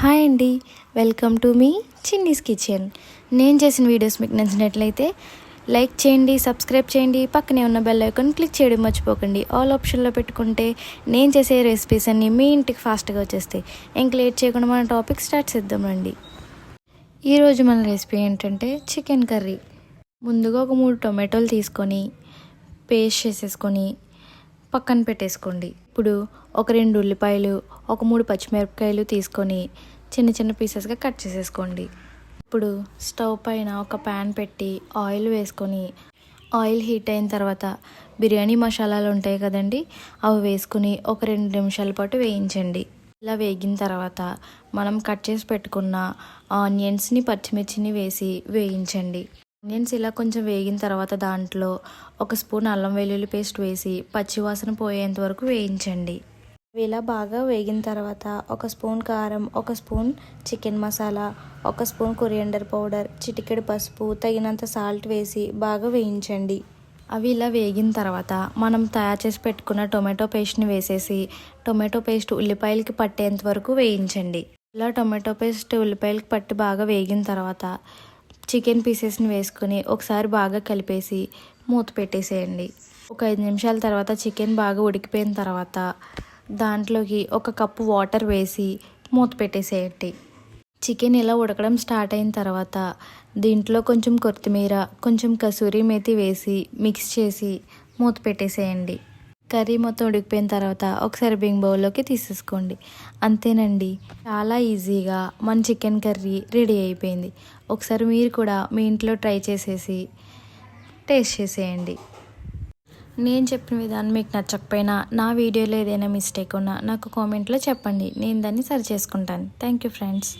Hi అండి. Welcome to మీ Chinni's kitchen. నేను చేసిన వీడియోస్ మీకు నచ్చినట్లయితే లైక్ చేయండి సబ్స్క్రైబ్ చేయండి పక్కనే ఉన్న బెల్ ఐకాన్ క్లిక్ చేయడం మర్చిపోకండి. ఆల్ ఆప్షన్లో పెట్టుకుంటే నేను చేసే రెసిపీస్ అన్నీ మీ ఇంటికి ఫాస్ట్గా వచ్చేస్తాయి. ఇంక లేట్ చేయకుండా మన టాపిక్ స్టార్ట్ చేద్దామండి ఈరోజు మన రెసిపీ ఏంటంటే చికెన్ కర్రీ. ముందుగా ఒక మూడు టొమాటోలు తీసుకొని పేస్ట్ చేసేసుకొని పక్కన పెట్టేసుకోండి. ఇప్పుడు ఒక రెండు ఉల్లిపాయలు ఒక మూడు పచ్చిమిరపకాయలు తీసుకొని చిన్న చిన్న పీసెస్గా కట్ చేసేసుకోండి. ఇప్పుడు స్టవ్ పైన ఒక ప్యాన్ పెట్టి ఆయిల్ వేసుకొని ఆయిల్ హీట్ అయిన తర్వాత బిర్యానీ మసాలాలు ఉంటాయి కదండి అవి వేసుకుని ఒక రెండు నిమిషాల పాటు వేయించండి. ఇలా వేగిన తర్వాత మనం కట్ చేసి పెట్టుకున్న ఆనియన్స్ని పచ్చిమిర్చిని వేసి వేయించండి. ఆనియన్స్ ఇలా కొంచెం వేగిన తర్వాత దాంట్లో ఒక స్పూన్ అల్లం వెల్లుల్లి పేస్ట్ వేసి పచ్చివాసన పోయేంత వరకు వేయించండి. ఇలా బాగా వేగిన తర్వాత ఒక స్పూన్ కారం ఒక స్పూన్ చికెన్ మసాలా ఒక స్పూన్ కొరియండర్ పౌడర్ చిటికెడు పసుపు తగినంత సాల్ట్ వేసి బాగా వేయించండి. అవి ఇలా వేగిన తర్వాత మనం తయారు చేసి పెట్టుకున్న టొమాటో పేస్ట్ని వేసేసి టొమాటో పేస్ట్ ఉల్లిపాయలకి పట్టేంత వరకు వేయించండి. ఇలా టొమాటో పేస్ట్ ఉల్లిపాయలకి పట్టి బాగా వేగిన తర్వాత చికెన్ పీసెస్ని వేసుకొని ఒకసారి బాగా కలిపేసి మూత పెట్టేసేయండి. ఒక ఐదు నిమిషాల తర్వాత చికెన్ బాగా ఉడికిపోయిన తర్వాత దాంట్లోకి ఒక కప్పు వాటర్ వేసి మూత పెట్టేసేయండి. చికెన్ ఇలా ఉడకడం స్టార్ట్ అయిన తర్వాత దీంట్లో కొంచెం కొత్తిమీర కొంచెం కసూరి మేతి వేసి మిక్స్ చేసి మూత పెట్టేసేయండి. కర్రీ మొత్తం ఉడికిపోయిన తర్వాత ఒక సర్వింగ్ బౌల్లోకి తీసేసుకోండి. అంతేనండి. చాలా ఈజీగా మన చికెన్ కర్రీ రెడీ అయిపోయింది. ఒకసారి మీరు కూడా మీ ఇంట్లో ట్రై చేసేసి టేస్ట్ చేసేయండి. నేను చెప్పిన విధానం మీకు నచ్చకపోయినా నా వీడియోలో ఏదైనా మిస్టేక్ ఉన్నా నాకు కామెంట్లో చెప్పండి. నేను దాన్ని సరి చేసుకుంటాను. Thank you friends.